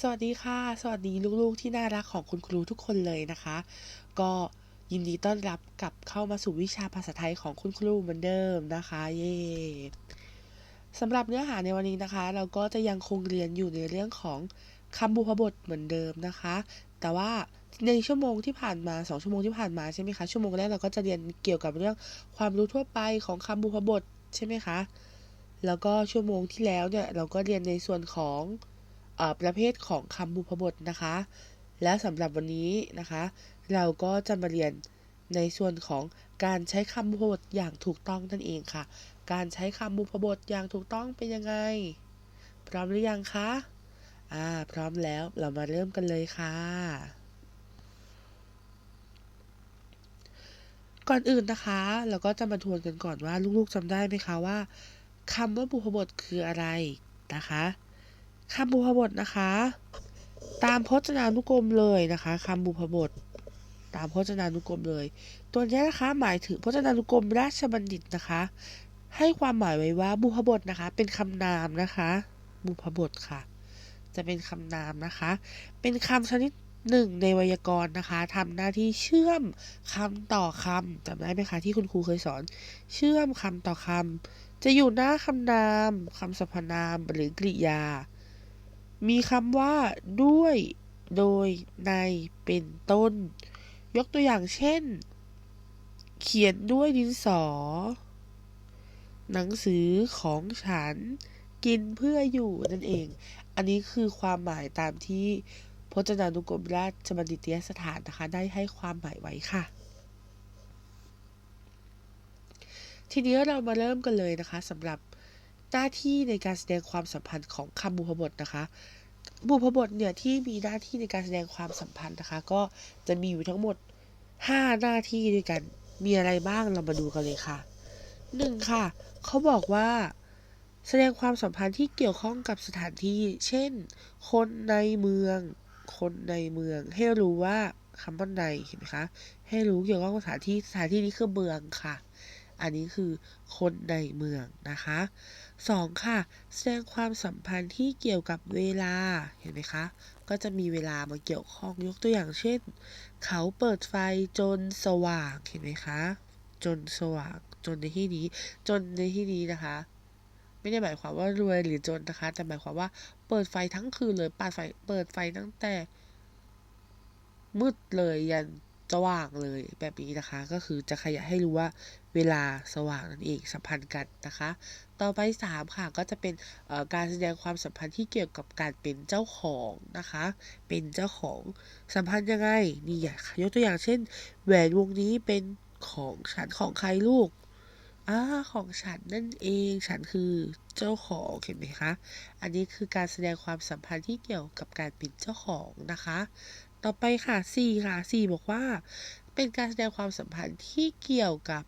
สวัสดีค่ะ สวัสดีลูกๆที่น่ารักของคุณครูทุกคนเลยนะคะ ก็ยินดีต้อนรับกลับเข้ามาสู่วิชาภาษาไทยของคุณครูเหมือนเดิมนะคะ เย่สำหรับเนื้อหาในวันนี้นะคะ เราก็จะยังคงเรียนอยู่ในเรื่องของคำบุพบทเหมือนเดิมนะคะ แต่ว่าในชั่วโมงที่ผ่านมา 2 ชั่วโมงที่ผ่านมาใช่ไหมคะชั่วโมงแรกเราก็จะเรียนเกี่ยวกับเรื่องความรู้ทั่วไปของคำบุพบทใช่ไหมคะแล้วก็ชั่วโมงที่แล้วเนี่ยเราก็เรียนในส่วนของ ประเภทของคำบุพบทนะคะ และสำหรับวันนี้นะคะ เราก็จะมาเรียนในส่วนของการใช้คำบุพบทอย่างถูกต้องนั่นเองค่ะ การใช้คำบุพบทอย่างถูกต้องเป็นยังไง พร้อมหรือยังคะอ่าพร้อมแล้วเรามาเริ่มกันเลยค่ะ ก่อนอื่นนะคะ เราก็จะมาทวนกันก่อนว่าลูกๆจำได้ไหมคะว่าคำว่าบุพบทคืออะไรนะคะ คำบุพบทนะคะ ตามพจนานุกรมเลยนะคะคำบุพบท ตามพจนานุกรมเลย ตัวนี้นะคะหมายถึงพจนานุกรมราชบัณฑิตนะคะ ให้ความหมายไว้ว่าบุพบทนะคะ เป็นคำนามนะคะ บุพบทค่ะ จะเป็นคำนามนะคะ เป็นคำชนิดหนึ่งในไวยากรณ์นะคะทำหน้าที่เชื่อมคำต่อคำจำได้ไหมคะที่คุณครูเคยสอน เชื่อมคำต่อคำจะอยู่หน้าคำนามคำสรรพนามหรือกริยา มีคำว่า ด้วย โดย ใน เป็นต้น ยกตัวอย่างเช่น เขียนด้วยดินสอ หนังสือของฉัน กินเพื่ออยู่นั่นเอง อันนี้คือความหมายตามที่พจนานุกรมราชบัณฑิตยสถานนะคะ ได้ให้ความหมายไว้ค่ะ ทีนี้เรามาเริ่มกันเลยนะคะสำหรับ หน้าที่ในการแสดงความสัมพันธ์ของคำบุพบทนะคะ บุพบทเนี่ยที่มีหน้าที่ในการแสดงความสัมพันธ์นะคะ ก็จะมีอยู่ทั้งหมด 5 หน้าที่ด้วยกัน มีอะไรบ้างเรามาดูกันเลยค่ะ 1. ค่ะ เขาบอกว่าแสดงความสัมพันธ์ที่เกี่ยวข้องกับสถานที่ เช่น คนในเมือง คนในเมือง ให้รู้ว่าคำว่าในเห็นไหมคะ ให้รู้เกี่ยวข้องกับสถานที่ สถานที่นี้คือเมืองค่ะ อันนี้คือคนในเมืองนะคะ 2. ค่ะ แสดงความสัมพันธ์ที่เกี่ยวกับเวลา เห็นไหมคะ ก็จะมีเวลามาเกี่ยวข้องยกตัวอย่างเช่น เขาเปิดไฟจนสว่าง เห็นไหมคะ จนสว่าง จนในที่นี้ จนในที่นี้นะคะ ไม่ได้หมายความว่ารวยหรือจนนะคะ แต่หมายความว่าเปิดไฟทั้งคืนเลยปาดไฟ เปิดไฟตั้งแต่มืดเลยยัน สว่างเลยแบบนี้นะคะ ก็คือจะขยายให้รู้ว่าเวลาสว่างนั่นเองสัมพันธ์กันนะคะ ต่อไป 3 ค่ะก็จะเป็นการแสดงความสัมพันธ์ที่เกี่ยวกับการเป็นเจ้าของนะคะ เป็นเจ้าของสัมพันธ์ยังไงนี่อยากยกตัวอย่างเช่น แหวนวงนี้เป็นของฉันของใครลูกอ่าของฉันนั่นเองฉันคือเจ้าของเห็นไหมคะ อันนี้คือการแสดงความสัมพันธ์ที่เกี่ยวกับการเป็นเจ้าของนะคะ ต่อไปค่ะ4ค่ะ4บอกว่า เป็นการแสดงความสัมพันธ์ที่เกี่ยวกับ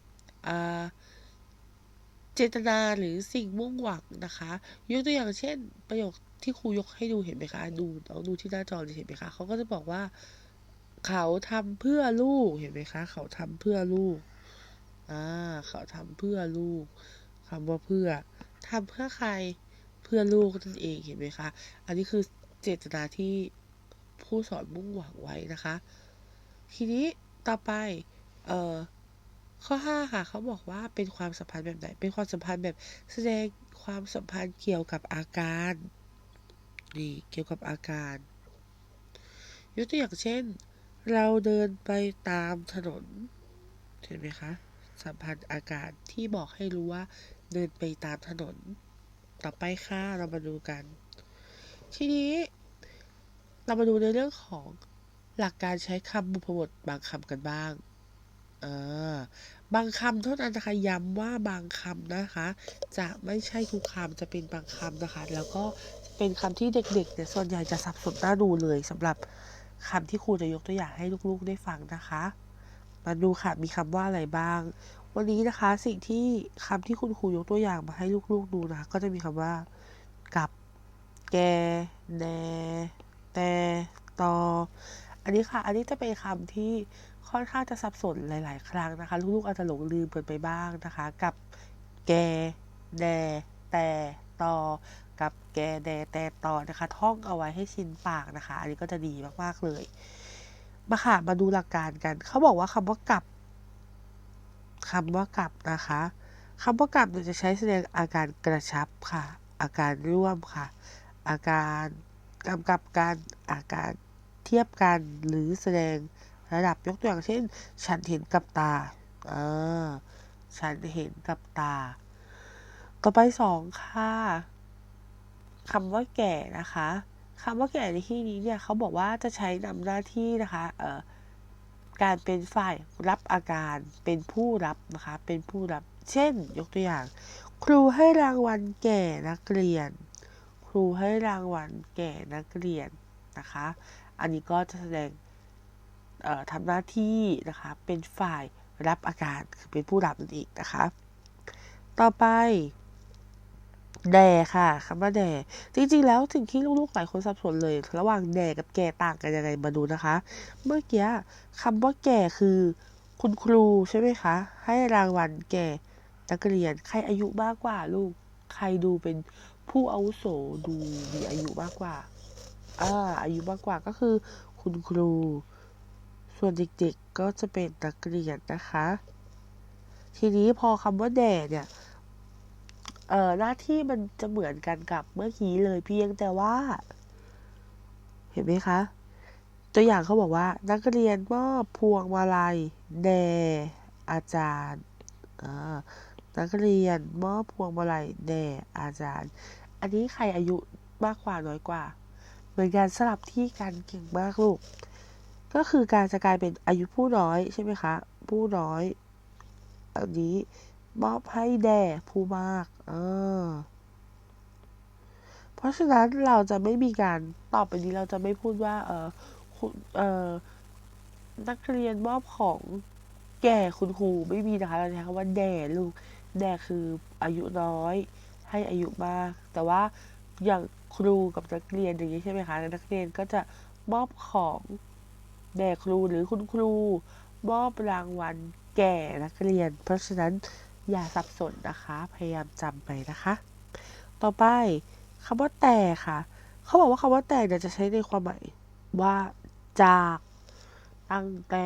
เจตนาหรือสิ่งมุ่งหวังนะคะ ยกตัวอย่างเช่น ประโยคที่ครูยกให้ดูเห็นไหมคะ ดูน้องดูที่หน้าจอเห็นไหมคะเขาก็จะบอกว่า เขาทำเพื่อลูกเห็นไหมคะ เขาทำเพื่อลูกอ่าเขาทำเพื่อลูกคำว่าเพื่อทำเพื่อใครเพื่อลูกนั่นเองเห็นไหมคะ อันนี้คือเจตนาที่ ผู้สอนมุ่งหวังไว้นะคะ ทีนี้ต่อไปเอ่อข้อ 5 ค่ะ เขาบอกว่าเป็นความสัมพันธ์แบบไหน เป็นความสัมพันธ์แบบแสดงความสัมพันธ์เกี่ยวกับอาการนี่เกี่ยวกับอาการ ยกตัวอย่างเช่น เราเดินไปตามถนนเห็นไหมคะสัมพันธ์อาการที่บอกให้รู้ว่าเดินไปตามถนน ต่อไปค่ะเรามาดูกัน ทีนี้ เรามาดูในเรื่องของหลักการใช้คำบุพบทบางคำกันบ้างเออบางคำเท่านั้นนะคะย้ำว่าบางคำนะคะ จะไม่ใช่ทุกคำจะเป็นบางคำนะคะ แล้วก็เป็นคำที่เด็กๆเนี่ยส่วนใหญ่จะสับสนน่าดูเลยสำหรับคำที่ครูจะยกตัวอย่างให้ลูกๆได้ฟังนะคะ มาดูค่ะมีคำว่าอะไรบ้าง วันนี้นะคะสิ่งที่คำที่คุณครูยกตัวอย่างมาให้ลูกๆดูนะคะก็จะมีคำว่า กับ แก แน แต่ต่ออันนี้ค่ะ อันนี้จะเป็นคำที่ค่อนข้างจะสับสนหลาย ๆ ครั้งนะคะ ลูกๆอาจจะหลงลืมเกินไปบ้างนะคะ กับแก แด แต่ต่อกับแก แด แต่ต่อนะคะ ท่องเอาไว้ให้ชินปากนะคะ อันนี้ก็จะดีมาก ๆ เลย มาค่ะ มาดูหลักการกัน เขาบอกว่าคำว่ากับคำว่ากับนะคะคำว่ากับเนี่ยจะใช้แสดงอาการกระชับค่ะ อาการร่วมค่ะ อาการ กำกับกันอาการเทียบกันหรือแสดงระดับยกตัวอย่างเช่น ฉันเห็นกับตาเออฉันเห็นกับตา ต่อไปสองค่ะคำว่าแก่นะคะคำว่าแก่ในที่นี้เนี่ยเขาบอกว่าจะใช้นำหน้าที่นะคะเอ่อการเป็นฝ่ายรับอาการเป็นผู้รับนะคะเป็นผู้รับ เช่น ยกตัวอย่าง ครูให้รางวัลแก่นักเรียน รูให้รางวัลแก่นักเรียนนะคะ อันนี้ก็จะแสดงทำหน้าที่นะคะเป็นฝ่ายรับอาการคือเป็นผู้รับนั่นเองนะคะ ต่อไปแด่ค่ะคำว่าแด่จริงๆ แล้วสิ่งที่ลูกๆหลายคนสับสนเลย ระหว่างแด่กับแก่ต่างกันยังไงมาดูนะคะ เมื่อกี้คำว่าแก่คือคุณครูใช่ไหมคะ ให้รางวัลแก่นักเรียนใครอายุมากกว่าลูกใครดูเป็น ผู้อาวุโสดูมีอายุมากกว่าอ่าอายุมากกว่าก็คือ คุณครู ส่วนเด็กๆก็จะเป็นนักเรียนนะคะ ทีนี้พอคำว่าแด่เนี่ยเอ่อหน้าที่มันจะเหมือนกันกับเมื่อกี้เลยเพียงแต่ว่า เห็นไหมคะ ตัวอย่างเขาบอกว่า นักเรียนมอบพวงมาลัยแด่อาจารย์นักเรียนมอบพวงมาลัยแด่อาจารย์ อันนี้ใครอายุมากกว่าน้อยกว่า เหมือนการสลับที่กันเก่งมากลูก ก็คือการจะกลายเป็นอายุผู้น้อยใช่ไหมคะ ผู้น้อย อันนี้มอบให้แด่ผู้มาก เออ เพราะฉะนั้นเราจะไม่มีการต่อไปนี้เราจะไม่พูดว่า เออคุณเออนักเรียนมอบของแก่คุณครูไม่มีนะคะเราใช้คำว่าแด่ลูกแด่คืออายุน้อย ให้อายุมาก แต่ว่าอย่างครูกับนักเรียนอย่างนี้ใช่ไหมคะนักเรียนก็จะมอบของแด่ครูหรือคุณครูมอบรางวัลแก่นักเรียน เพราะฉะนั้นอย่าสับสนนะคะ พยายามจำไปนะคะ ต่อไปคำว่าแต่ค่ะ เขาบอกว่าคำว่าแต่เนี่ยจะใช้ในความหมายว่าจากตั้งแต่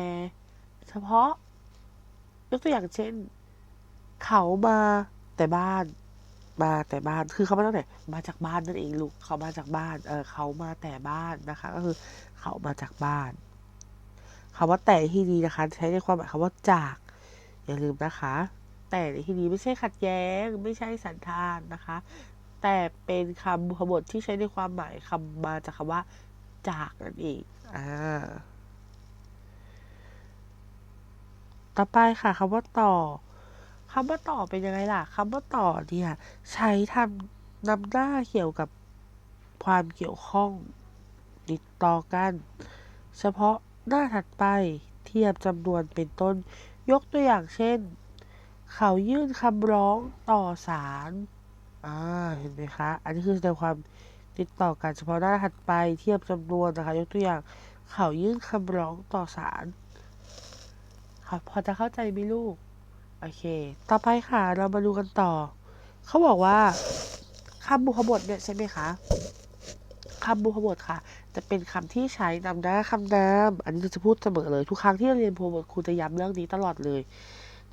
เฉพาะ ยกตัวอย่างเช่น เขามาแต่บ้าน มาแต่บ้านคือเขามาตั้งแต่มาจากบ้านนั่นเองลูกเขามาจากบ้านเออเขามาแต่บ้านนะคะ ก็คือเขามาจากบ้านคำว่าแต่ที่ดีนะคะ ใช้ในความหมายคำว่าจาก อย่าลืมนะคะ แต่ในที่นี้ไม่ใช่ขัดแย้ง ไม่ใช่สันทานนะคะ แต่เป็นคำบุพบทที่ใช้ในความหมายคำมาจากคำว่า จากนั่นเองอ่าต่อไปค่ะคำว่าต่อ คำว่าต่อเป็นยังไงล่ะคำว่าต่อเนี่ย ใช้ทำนำหน้าเกี่ยวกับความเกี่ยวข้องติดต่อกัน เฉพาะหน้าถัดไปเทียบจำนวนเป็นต้นยกตัวอย่างเช่น เขายื่นคำร้องต่อศาลอ่าเห็นไหมคะ อันนี้คือแสดงความติดต่อกันเฉพาะหน้าถัดไปเทียบจำนวนนะคะ ยกตัวอย่างเขายื่นคำร้องต่อศาลครับพอจะเข้าใจไหมลูก โอเค ต่อไปค่ะ เรามาดูกันต่อ เขาบอกว่าคำบุพบทเนี่ยใช่ไหมคะคำบุพบทค่ะ จะเป็นคำที่ใช้นำหน้าคำนาม อันนี้เราจะพูดเสมอเลย ทุกครั้งที่เราเรียนบุพบทครูจะย้ำเรื่องนี้ตลอดเลย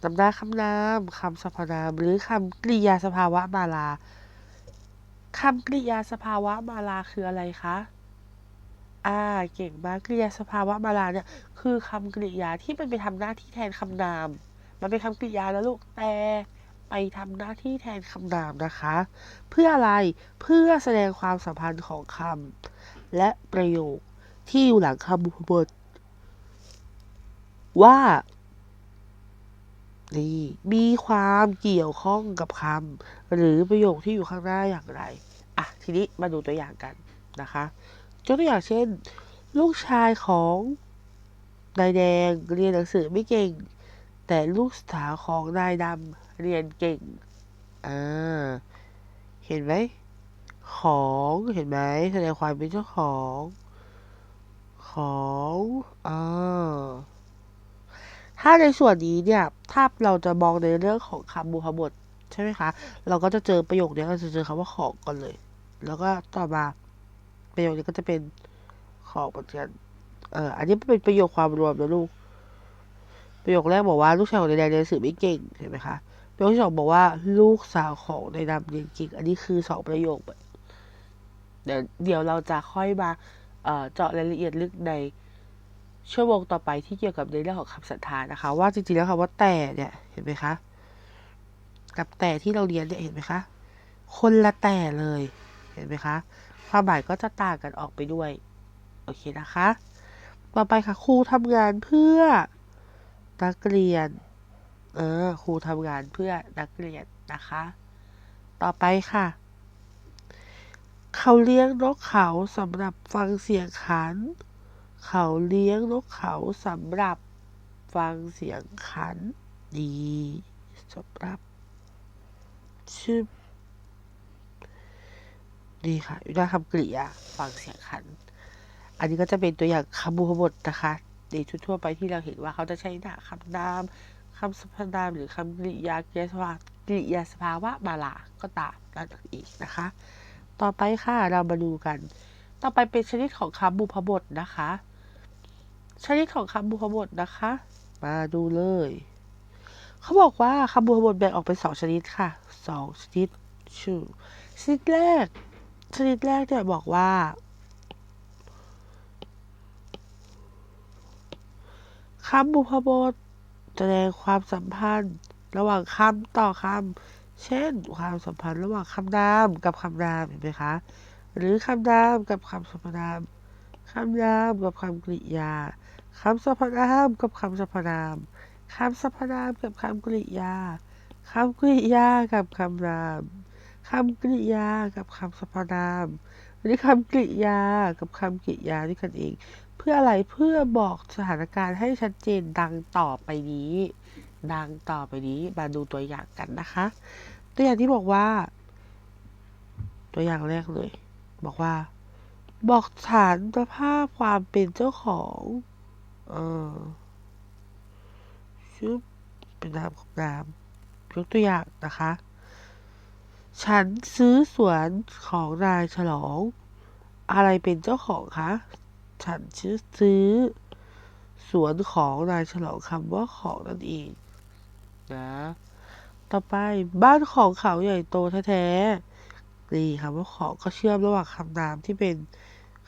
นำหน้าคำนามคำสรรพนาม หรือคำกริยาสภาวะมาลาคำกริยาสภาวะมาลาคืออะไรคะอ่าเก่งมากกริยาสภาวะมาลาเนี่ยคือคำกริยาที่มันไปทำหน้าที่แทนคำนาม มันเป็นคำกริยาแล้วลูก แต่ไปทำหน้าที่แทนคำนามนะคะ เพื่ออะไร เพื่อแสดงความสัมพันธ์ของคำและประโยคที่อยู่หลังคำบุพบทว่านี่มีความเกี่ยวข้องกับคำหรือประโยคที่อยู่ข้างหน้าอย่างไร อะ ทีนี้มาดูตัวอย่างกันนะคะยกตัวอย่างเช่น ลูกชายของนายแดงเรียนหนังสือไม่เก่ง แต่ลูกสาวของนายดำเรียนเก่ง อ่า เห็นไหม ของเห็นไหมแสดงความเป็นเจ้าของ ของอ่าถ้าในส่วนนี้เนี่ย ถ้าเราจะมองในเรื่องของคำบุพบท ใช่ไหมคะ เราก็จะเจอประโยคนี้เราจะเจอคำว่าของก่อนเลย แล้วก็ต่อมาประโยคนี้ก็จะเป็นของเหมือนกันเอออันนี้เป็นประโยคความรวมนะลูก ประโยคแรกบอกว่าลูกชายของนายแดงเรียนสือไม่เก่งเห็นไหมคะประโยคที่สองบอกว่าลูกสาวของนายดำเรียนเก่งอันนี้คือสองประโยคเดี๋ยวเดี๋ยวเราจะค่อยมาเจาะรายละเอียดลึกในชั่วโมงต่อไปที่เกี่ยวกับในเรื่องของคำสันธานนะคะ ว่าจริงๆแล้วคำว่าแต่เนี่ยเห็นไหมคะ กับแต่ที่เราเรียนเนี่ยเห็นไหมคะ คนละแต่เลยเห็นไหมคะความหมายก็จะต่างกันออกไปด้วย โอเคนะคะ ต่อไปค่ะครูทำงานเพื่อ นักเรียน เออ ครูทำงานเพื่อนักเรียนนะคะ ต่อไปค่ะ เขาเลี้ยงนกเขาสำหรับฟังเสียงขัน เขาเลี้ยงนกเขาสำหรับฟังเสียงขัน ดีสำหรับชื่อดีค่ะอยู่ในคำกริยาฟังเสียงขัน อันนี้ก็จะเป็นตัวอย่างคำบูพบทนะคะ ในทั่วไปที่เราเห็นว่าเขาจะใช้หน้าคำนามคำสรรพนามหรือคำกริยากริยาสภาวะกริยาสภาวะมาลาก็ตามนั่นเองนะคะ ต่อไปค่ะเรามาดูกัน ต่อไปเป็นชนิดของคำบุพบทนะคะ ชนิดของคำบุพบทนะคะ มาดูเลย เขาบอกว่าคำบุพบทแบ่งออกเป็นสองชนิดค่ะสองชนิดชื่อชนิดแรก ชนิดแรกเนี่ยบอกว่า คำบุพบท แสดงความสัมพันธ์ ระหว่างคำต่อคำ เช่น ความสัมพันธ์ระหว่างคำนามกับคำนามเห็นไหมคะ หรือคำนามกับคำสรรพนามคำนามกับคำกริยาคำสรรพนามกับคำสรรพนามคำสรรพนามกับคำกริยาคำกริยากับคำนามคำกริยากับคำสรรพนามหรือคำกริยากับคำกริยาด้วยกันเอง เพื่ออะไรเพื่อบอกสถานการณ์ให้ชัดเจนดังต่อไปนี้ ดังต่อไปนี้มาดูตัวอย่างกันนะคะ ตัวอย่างที่บอกว่า ตัวอย่างแรกเลย บอกว่า บอกฐานสภาพความเป็นเจ้าของเออชื่อเป็นนามของนามยกตัวอย่างนะคะ ฉันซื้อสวนของนายฉลอง อะไรเป็นเจ้าของคะ ฉันชื่อซื้อ สวนของนายฉลองคำว่าของนั่นเองนะต่อไปบ้านของเขาใหญ่โตแท้ๆนี่คำว่าของก็เชื่อมระหว่างคำนามที่เป็น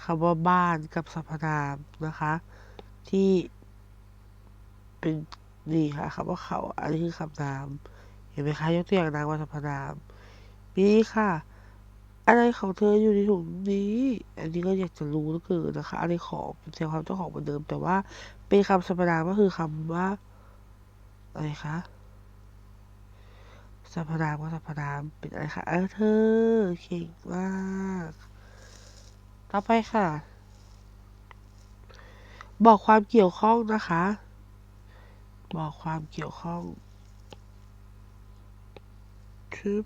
คำว่าบ้านกับสรรพนามนะคะ ที่เป็นนี่ค่ะคำว่าเขา อันนี้คือคำนาม เห็นไหมคะยกตัวอย่างนามว่าสรรพนามนี่ค่ะ อะไรของเธออยู่ในถุงนี้ อันนี้ก็อยากจะรู้เหลือเกินนะคะ อะไรของเป็นเสียงความเจ้าของเหมือนเดิม แต่ว่าเป็นคำสรรพนามก็คือคำว่า อะไรคะสรรพนามก็สรรพนามเป็นอะไรคะเออเธอเก่งมาก ต่อไปค่ะ บอกความเกี่ยวข้องนะคะ บอกความเกี่ยวข้องคือ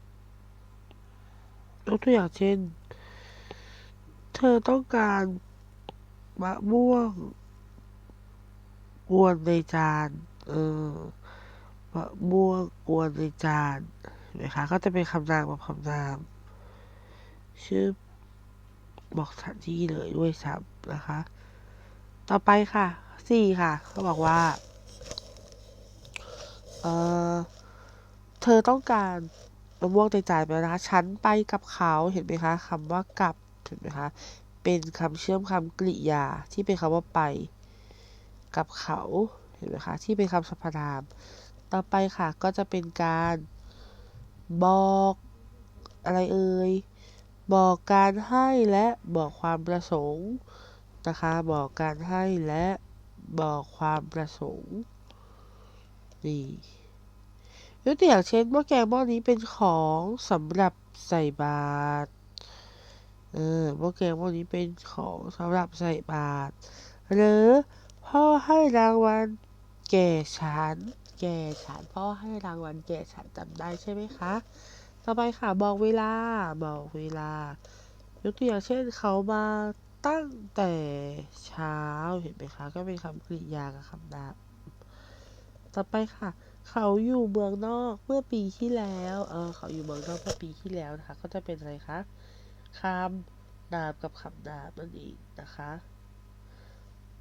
ยกตัวอย่างเช่น เธอต้องการมะม่วงกวนในจาน เออมะม่วงกวนในจานนไหมคะ ก็จะเป็นคำนามกับคำนามชื่อบอกสถานที่เลยด้วยซ้ำนะคะ ต่อไปค่ะสี่ค่ะเขาบอกว่า เออเธอต้องการะม่วงในจานไปนะคะฉันไปกับเขาเห็นไหมคะคำว่ากับเห็นไหมคะเป็นคำเชื่อมคำกริยาที่เป็นคำว่าไป กับเขาเห็นไหมคะที่เป็นคำสรรพนาม ต่อไปค่ะก็จะเป็นการบอกอะไรเอ่ยบอกการให้และบอกความประสงค์นะคะบอกการให้และบอกความประสงค์นี่ ยกตัวอย่างเช่นหม้อแกงหม้อนี้เป็นของสำหรับใส่บาตรเออหม้อแกงหม้อนี้เป็นของสำหรับใส่บาตรหรือพ่อให้รางวัลแก่ฉันแก่ฉันพ่อให้รางวัลแก่ฉันจำได้ใช่ไหมคะ ต่อไปค่ะบอกเวลาบอกเวลายกตัวอย่างเช่นเขามาตั้งแต่เช้าเห็นไหมคะ ก็เป็นคำกริยากับคำนามต่อไปค่ะ เขาอยู่เมืองนอกเมื่อปีที่แล้ว เออ เขาอยู่เมืองนอกเมื่อปีที่แล้วนะคะ ก็จะเป็นอะไรคะคำนามกับคำนามนั่นเองนะคะ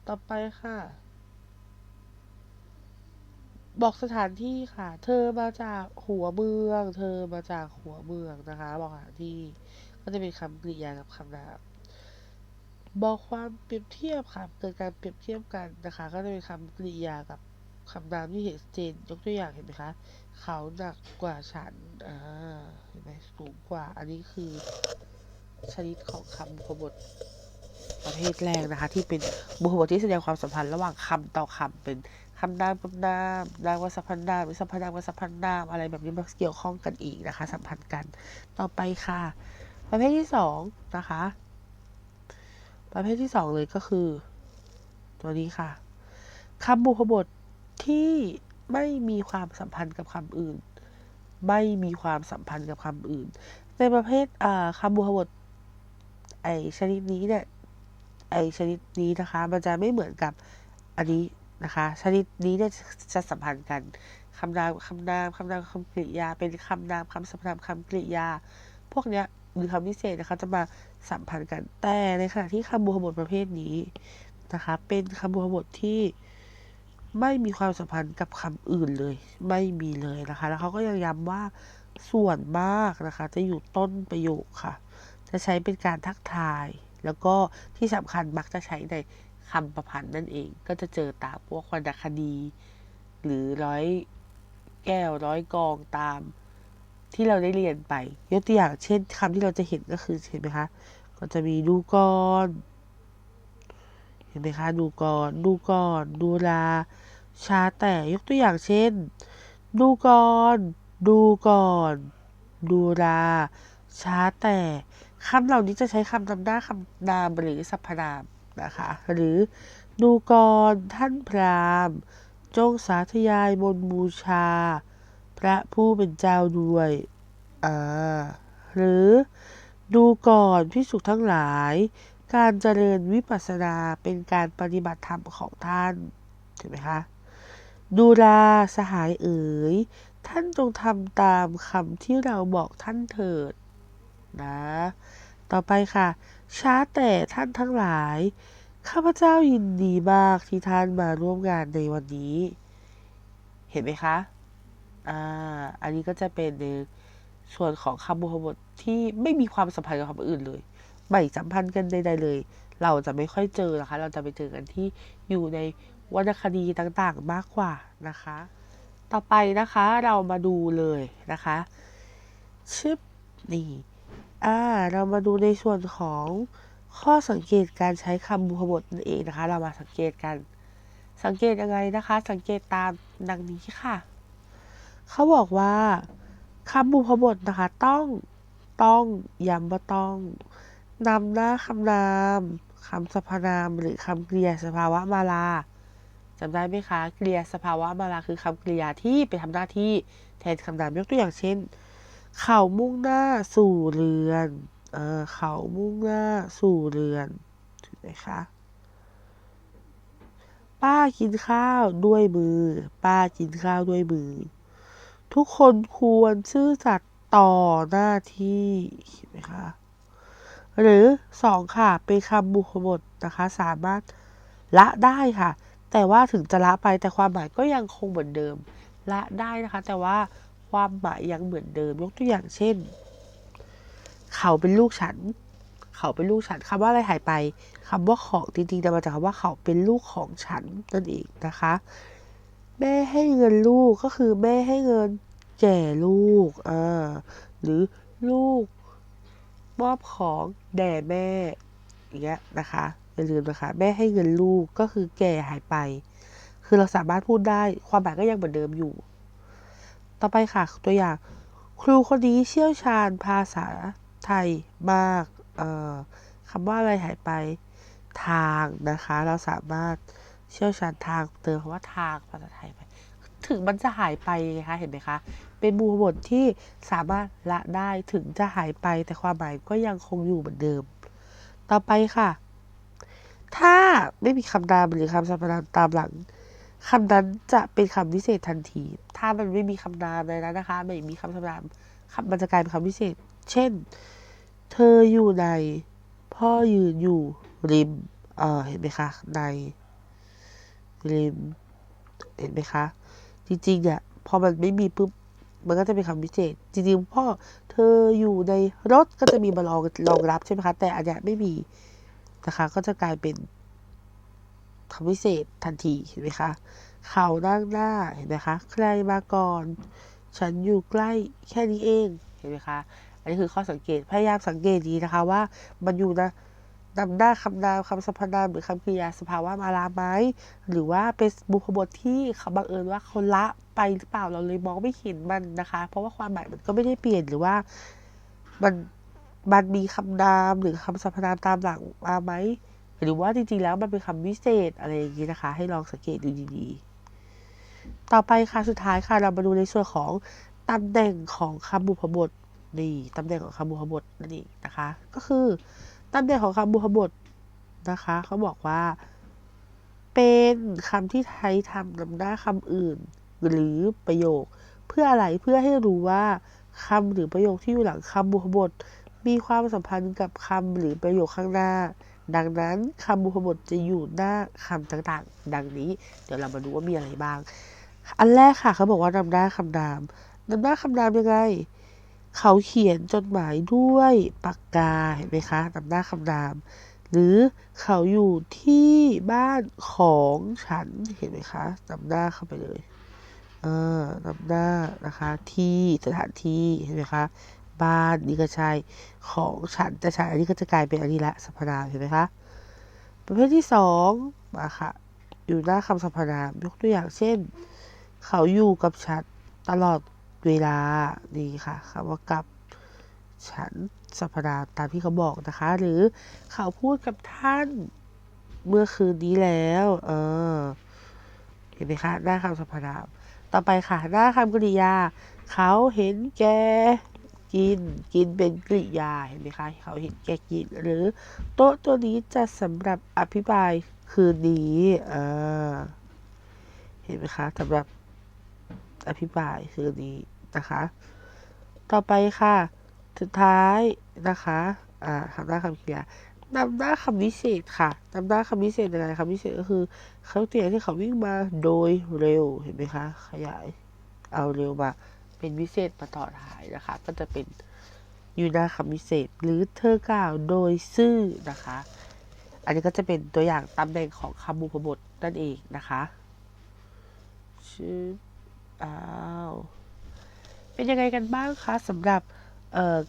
ต่อไปค่ะ บอกสถานที่ค่ะ เธอมาจากหัวเมือง เธอมาจากหัวเมืองนะคะ บอกสถานที่ ก็จะเป็นคำกริยากับคำนามบอกความเปรียบเทียบค่ะเกิดการเปรียบเทียบกันนะคะ ก็จะเป็นคำกริยากับ คำนามที่เห็นเจนยกตัวอย่างเห็นไหมคะ เขาหนักกว่าฉันอ่าเห็นไหมสูงกว่า อันนี้คือ ชนิดของคำพบทประเภทแรกนะคะ ที่เป็นบุพบทที่แสดงความสัมพันธ์ระหว่างคำต่อคำเป็นคำนามกับนามนามกับสัพพันธ์นามหรือสัพพันธ์นามกับสัพพันธ์นามอะไรแบบนี้มันเกี่ยวข้องกันอีกนะคะ สัมพันธ์กันต่อไปค่ะ ประเภทที่สองนะคะ ประเภทที่สองเลยก็คือ ตัวนี้ค่ะคำบุพบท ที่ไม่มีความสัมพันธ์กับคำอื่น ไม่มีความสัมพันธ์กับคำอื่น ในประเภทคำบุพบทไอชนิดนี้เนี่ยไอชนิดนี้นะคะ มันจะไม่เหมือนกับอันนี้นะคะ ชนิดนี้เนี่ยจะสัมพันธ์กันคำนามคำนามคำนามคำกริยา เป็นคำนามคำสรรพนามคำกริยา พวกเนี้ยหรือคำพิเศษนะคะ จะมาสัมพันธ์กันแต่ในขณะที่คำบุพบทประเภทนี้นะคะ เป็นคำบุพบทที่ ไม่มีความสัมพันธ์กับคำอื่นเลย ไม่มีเลยนะคะ แล้วเขาก็ยังย้ำว่าส่วนมากนะคะ จะอยู่ต้นประโยคค่ะ จะใช้เป็นการทักทาย แล้วก็ที่สำคัญมักจะใช้ในคำประพันธ์นั่นเอง ก็จะเจอตามพวกวรรณคดี หรือร้อยแก้วร้อยกองตามที่เราได้เรียนไป ยกตัวอย่างเช่นคำที่เราจะเห็นก็คือเห็นไหมคะ ก็จะมีดูก่อน เห็นไหมคะ ดูก่อน ดูก่อน ดูลา ช้าแต่ยกตัวอย่างเช่น ดูก่อน ดูก่อน ดูลาช้าแต่คำเหล่านี้จะใช้คำนำหน้าคำนามหรือสรรพนามนะคะ หรือดูก่อนท่านพราหมณ์ จงสาธยายบนบูชา พระผู้เป็นเจ้าด้วยอ่าหรือดูก่อนพิสุทั้งหลาย การเจริญวิปัสสนาเป็นการปฏิบัติธรรมของท่านเห็นไหมคะ ดูลาสหายเอ๋ย ท่านจงทำตามคำที่เราบอกท่านเถิด นะ ต่อไปค่ะ ช้าแต่ท่านทั้งหลาย ข้าพเจ้ายินดีมากที่ท่านมาร่วมงานในวันนี้ เห็นไหมคะ อ่า อันนี้ก็จะเป็นในส่วนของคำบุพบทที่ไม่มีความสัมพันธ์กับคำอื่นเลย ไม่สัมพันธ์กันใดๆเลย เราจะไม่ค่อยเจอนะคะ เราจะไปเจอกันที่อยู่ใน วรรณคดีต่างๆ มากกว่านะคะ ต่อไปนะคะเรามาดูเลยนะคะชึบนี่อ่าเรามาดูในส่วนของข้อสังเกตการใช้คำบุพบทนั่นเองนะคะ เรามาสังเกตกัน สังเกตยังไงนะคะ สังเกตตามดังนี้ค่ะ เขาบอกว่าคำบุพบทนะคะ ต้องต้องย้ำว่าต้องนำหน้าคำนามคำสรรพนามหรือคำกริยาสภาวะมาลา จำได้ไหมคะกริยาสภาวะมาลาคือคำกริยาที่ไปทำหน้าที่แทนคำนามยกตัวอย่างเช่น เขามุ่งหน้าสู่เรือนเออเขามุ่งหน้าสู่เรือนถูกไหมคะป้ากินข้าวด้วยมือ ป้ากินข้าวด้วยมือ ทุกคนควรซื่อสัตย์ต่อหน้าที่เห็นไหมคะหรือสองค่ะเป็นคำบุพบทนะคะ สามารถละได้ค่ะ แต่ว่าถึงจะละไปแต่ความหมายก็ยังคงเหมือนเดิม ละได้นะคะ แต่ว่าความหมายยังเหมือนเดิม ยกตัวอย่างเช่น เขาเป็นลูกฉัน เขาเป็นลูกฉันคำว่าอะไรหายไปคำว่าของจริงๆจะมาจากคำว่าเขาเป็นลูกของฉันนั่นเองนะคะ แม่ให้เงินลูกก็คือแม่ให้เงินแก่ลูกอ่าหรือลูกมอบของแด่แม่อย่างเงี้ยนะคะ อย่าลืมนะคะ แม่ให้เงินลูกก็คือแก่หายไป คือเราสามารถพูดได้ ความหมายก็ยังเหมือนเดิมอยู่ ต่อไปค่ะ ตัวอย่าง ครูคนนี้เชี่ยวชาญภาษาไทยมากคำว่าอะไรหายไป ทางนะคะ เราสามารถเชี่ยวชาญทางเติมคำว่าทางภาษาไทยไป ถึงมันจะหายไปไงคะเห็นไหมคะ เป็นบูบทที่สามารถละได้ถึงจะหายไปแต่ความหมายก็ยังคงอยู่เหมือนเดิม ต่อไปค่ะ ถ้าไม่มีคำนามหรือคำสรรพนามตามหลังคำนั้นจะเป็นคำวิเศษทันที ถ้ามันไม่มีคำนามเลยนะนะคะ ไม่มีคำสรรพนามคำมันจะกลายเป็นคำวิเศษ เช่น เธออยู่ใน พ่อยืนอยู่ริม เออเห็นไหมคะ ในริม เห็นไหมคะ จริงๆเนี่ยพอมันไม่มีปุ๊บมันก็จะเป็นคำพิเศษ จริงๆพ่อ เธออยู่ในรถก็จะมีมารองรองรับใช่ไหมคะ แต่อันเนี้ยไม่มี นะคะ ก็จะกลายเป็นคำพิเศษทันทีเห็นไหมคะ เขานั่งหน้าเห็นไหมคะ ใครมาก่อน ฉันอยู่ใกล้แค่นี้เองเห็นไหมคะ อันนี้คือข้อสังเกตพยายามสังเกตดีนะคะว่ามันอยู่นะนำหน้าคำนามคำสรรพนามหรือคำกริยาสภาวะมาลาไหมหรือว่าเป็นบุพบทที่เขาบังเอิญว่าเขาละไปหรือเปล่าเราเลยมองไม่เห็นมันนะคะ เพราะว่าความหมายมันก็ไม่ได้เปลี่ยนหรือว่ามัน มันมีคำนามหรือคำสรรพนามตามหลังมาไหมหรือว่าจริงๆแล้วมันเป็นคำวิเศษอะไรอย่างนี้นะคะ ให้ลองสังเกตดูดีๆ ต่อไปค่ะสุดท้ายค่ะเรามาดูในส่วนของตำแหน่งของคำบุพบทนี่ตำแหน่งของคำบุพบทนั่นเองนะคะ ก็คือตำแหน่งของคำบุพบทนะคะ เขาบอกว่า เป็นคำที่ใช้ทำนำหน้าคำอื่น หรือประโยค เพื่ออะไรเพื่อให้รู้ว่าคำหรือประโยคที่อยู่หลังคำบุพบท มีความสัมพันธ์กับคำหรือประโยคข้างหน้า ดังนั้นคำบุพบทจะอยู่หน้าคำต่างๆ ดังนี้ เดี๋ยวเรามาดูว่ามีอะไรบ้าง อันแรกค่ะเขาบอกว่านำหน้าคำนามนำหน้าคำนามยังไง เขาเขียนจดหมายด้วยปากกาเห็นไหมคะนำหน้าคำนาม หรือเขาอยู่ที่บ้านของฉันเห็นไหมคะนำหน้าเข้าไปเลยเออนำหน้านะคะ ที่สถานที่เห็นไหมคะ บ้านนี่ก็ใช่ของฉันจะใช่อันนี้ก็จะกลายเป็นอันนี้ละสรรพนามเห็นไหมคะ ประเภทที่สองมาค่ะ อยู่หน้าคำสรรพนามยกตัวอย่างเช่น เขาอยู่กับฉันตลอดเวลานี่ค่ะคำว่ากับฉันสรรพนามตามที่เขาบอกนะคะ หรือเขาพูดกับท่านเมื่อคืนนี้แล้ว เออ เห็นไหมคะ หน้าคำสรรพนาม ต่อไปค่ะ หน้าคำกริยา เขาเห็นแก กิน กินเป็นกริยาเห็นไหมคะเขาเห็นแกกิน หรือโต๊ะตัวนี้จะสำหรับอภิบายคืนนี้อ่าเห็นไหมคะสำหรับอภิบายคืนนี้นะคะ ต่อไปค่ะ สุดท้ายนะคะอ่าคำหน้าคำกริยานำหน้าคำวิเศษค่ะนำหน้าคำวิเศษยังไงคำวิเศษก็คือเขาเตียงที่เขาวิ่งมาโดยเร็วเห็นไหมคะ ขยาย เอาเร็วมา เป็นวิเศษมาต่อท้ายนะคะ ก็จะเป็นยูนาคำวิเศษหรือเธอกล่าวโดยซื่อนะคะ อันนี้ก็จะเป็นตัวอย่างตำแหน่งของคำบุพบทนั่นเองนะคะชื่ออ้าวเป็นยังไงกันบ้างคะสำหรับ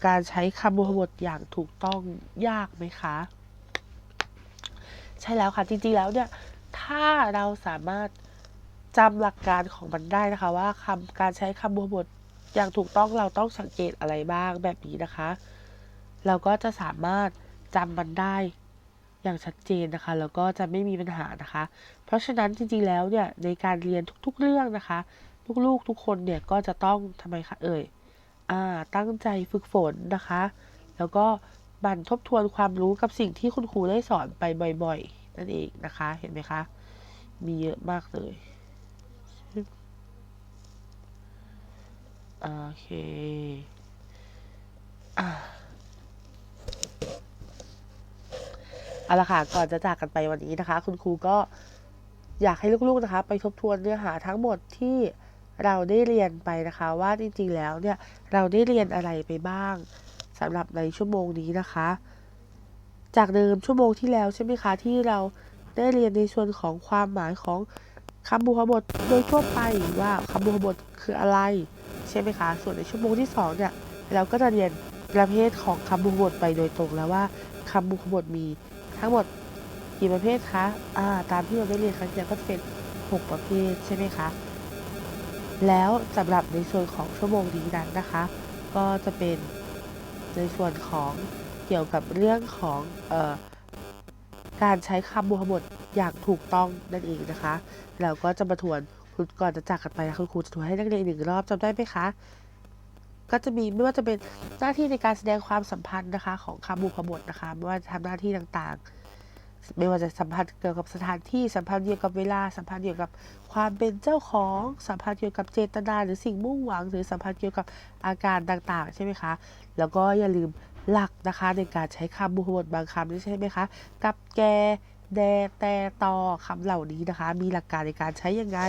การใช้คำบุพบทอย่างถูกต้องยากไหมคะ ใช่แล้วค่ะ จริงๆแล้วเนี่ยถ้าเราสามารถจำหลักการของมันได้นะคะ ว่าคำการใช้คำบุพบท อย่างถูกต้องเราต้องสังเกตอะไรบ้างแบบนี้นะคะ เราก็จะสามารถจำมันได้อย่างชัดเจนนะคะ แล้วก็จะไม่มีปัญหานะคะ เพราะฉะนั้นจริงๆแล้วเนี่ยในการเรียนทุกๆเรื่องนะคะลูกๆทุกคนเนี่ยก็จะต้องทำไมคะเอ่ยอ่าตั้งใจฝึกฝนนะคะ แล้วก็หมั่นทบทวนความรู้กับสิ่งที่คุณครูได้สอนไปบ่อย ๆ นั่นเองนะคะ เห็นไหมคะ มีเยอะมากเลย โอเคอะเอาละค่ะ ก่อนจะจากกันไปวันนี้นะคะ คุณครูก็อยากให้ลูกๆนะคะ ไปทบทวนเนื้อหาทั้งหมดที่เราได้เรียนไปนะคะ ว่าจริงๆแล้วเนี่ยเราได้เรียนอะไรไปบ้างสำหรับในชั่วโมงนี้นะคะ จากเดิมชั่วโมงที่แล้วใช่ไหมคะที่เราได้เรียนในส่วนของความหมายของคำบุพบทโดยทั่วไปว่าคำบุพบทคืออะไร ใช่ไหมคะ ส่วนในชั่วโมงที่สองเนี่ยเราก็จะเรียนประเภทของคำบุพบทไปโดยตรงแล้วว่าคำบุพบทมีทั้งหมดกี่ประเภทคะอ่าตามที่เราได้เรียนครั้งที่แล้วก็จะเป็น 6 ประเภทใช่ไหมคะ แล้วสำหรับในส่วนของชั่วโมงนี้นั้นนะคะ ก็จะเป็นในส่วนของเกี่ยวกับเรื่องของออการใช้คำบุพบทอย่างถูกต้องนั่นเองนะคะ เราก็จะมาทวน คุณก่อนจะจากกันไปนะคุณครูจะทวนให้นักเรียนอีกหนึ่งรอบจำได้ไหมคะ ก็จะมีไม่ว่าจะเป็นหน้าที่ในการแสดงความสัมพันธ์นะคะ ของคำบุพบทนะคะไม่ว่าจะทำหน้าที่ต่างๆ ไม่ว่าจะสัมพันธ์เกี่ยวกับสถานที่สัมพันธ์เกี่ยวกับเวลาสัมพันธ์เกี่ยวกับความเป็นเจ้าของสัมพันธ์เกี่ยวกับเจตนาหรือสิ่งมุ่งหวัง หรือสัมพันธ์เกี่ยวกับอาการต่างๆ ใช่ไหมคะ แล้วก็อย่าลืมหลักนะคะในการใช้คำบุพบทบางคำนี่ใช่ไหมคะ กับแก แดแต่ตอคำเหล่านี้นะคะ มีหลักการในการใช้ยังไง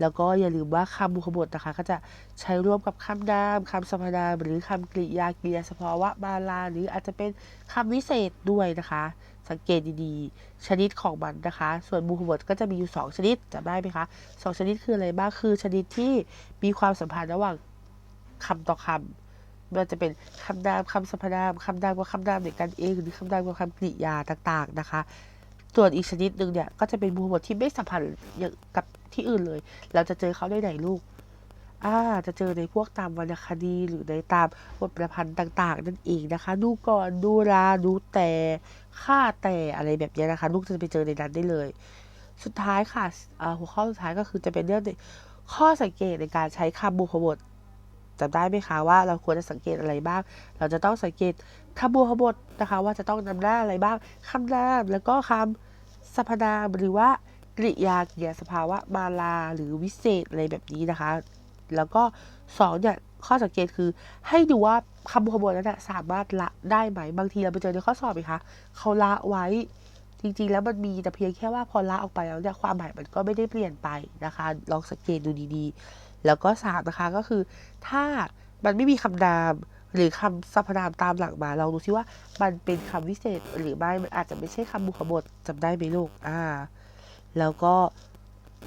แล้วก็อย่าลืมว่าคำบุพบทนะคะ ก็จะใช้ร่วมกับคำนามคำสรรพนามหรือคำกริยากริยาสภาะวะมาลา หรืออาจจะเป็นคำวิเศษด้วยนะคะ สังเกตดีๆ ชนิดของมันนะคะ ส่วนบุพบทก็จะมีอยู่ 2 ชนิดจำได้ไหมคะสองชนิดคืออะไรบ้างคือชนิดที่มีความสัมพันธ์ระหว่างคำต่อคำม่ว่าจะเป็นคำนามคำสรรพนามคำนามกับคำนามในกันเอง หรือคำนามกับคำกริยาต่าง ๆ นะคะ ส่วนอีกชนิดหนึ่งเนี่ยก็จะเป็นบุพบทที่ไม่สัมพันธ์กับที่อื่นเลย เราจะเจอเขาได้ไหนลูกอ่าจะเจอในพวกตามวรรณคดีหรือในตามบทประพันธ์ต่าง ๆ นั่นเองนะคะ ดูก่อนดูราดูแต่ค่าแต่อะไรแบบนี้นะคะ ลูกจะไปเจอในนั้นได้เลย สุดท้ายค่ะหัวข้อสุดท้ายก็คือจะเป็นเรื่องในข้อสังเกตในการใช้คำบุพบท จำได้ไหมคะว่าเราควรจะสังเกตอะไรบ้าง เราจะต้องสังเกตคำบุพบทนะคะ ว่าจะต้องนำหน้าอะไรบ้างคำนามแล้วก็คำสรรพนามหรือว่ากริยากริยาสภาวะมาลาหรือวิเศษอะไรแบบนี้นะคะ แล้วก็สองเนี่ยข้อสังเกตคือให้ดูว่าคำบุพบทนั้นนะสามารถละได้ไหมบางทีเราไปเจอในข้อสอบไหมคะเขาละไว้จริงๆ แล้วมันมีแต่เพียงแค่ว่าพอละออกไปแล้วเนี่ยความหมายมันก็ไม่ได้เปลี่ยนไปนะคะ ลองสังเกตดูดีๆ แล้วก็สามนะคะก็คือ ถ้ามันไม่มีคำนามหรือคำสรรพนามตามหลังมาลองดูซิว่ามันเป็นคำวิเศษหรือไม่มันอาจจะไม่ใช่คำบุพบทจำได้ไหมลูกอ่า แล้วก็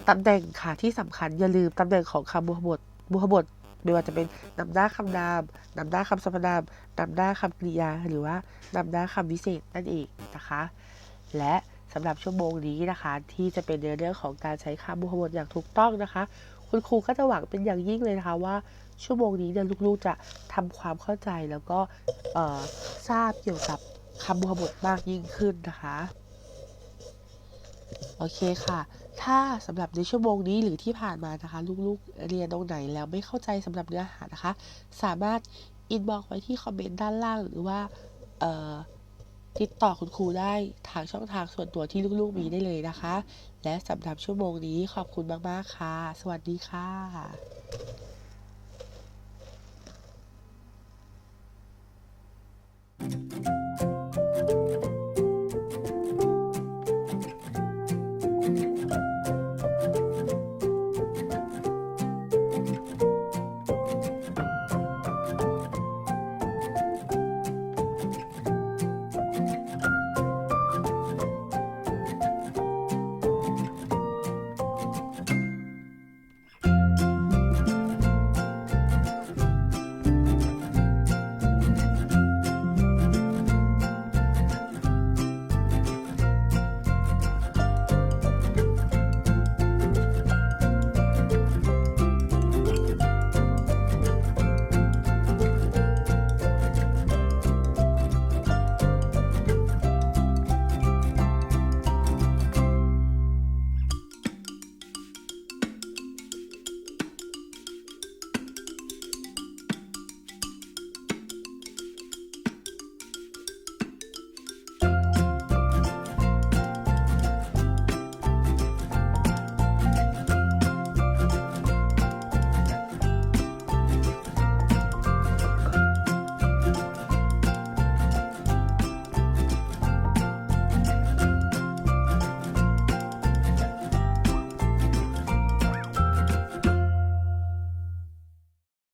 ตำแหน่งค่ะที่สำคัญอย่าลืมตำแหน่งของคำบุพบทบุพบทไม่ว่าจะเป็นนำหน้าคำนามนำหน้าคำสรรพนามนำหน้าคำกริยา หรือว่านำหน้าคำวิเศษนั่นเองนะคะ และสำหรับชั่วโมงนี้นะคะ ที่จะเป็นในเรื่องของการใช้คำบุพบทอย่างถูกต้องนะคะ คุณครูก็จะหวังเป็นอย่างยิ่งเลยนะคะว่าชั่วโมงนี้เนี่ยลูกๆจะทำความเข้าใจแล้วก็ทราบเกี่ยวกับคำบุพบทมากยิ่งขึ้นนะคะโอเคค่ะ ถ้าสำหรับในชั่วโมงนี้หรือที่ผ่านมานะคะ ลูกๆเรียนตรงไหนแล้วไม่เข้าใจสำหรับเนื้อหานะคะ สามารถอินบอกไว้ที่คอมเมนต์ด้านล่างหรือว่าเอ่อ ติดต่อคุณครูได้ทางช่องทางส่วนตัวที่ลูกๆมีได้เลยนะคะ และสำหรับชั่วโมงนี้ขอบคุณมากๆค่ะ สวัสดีค่ะ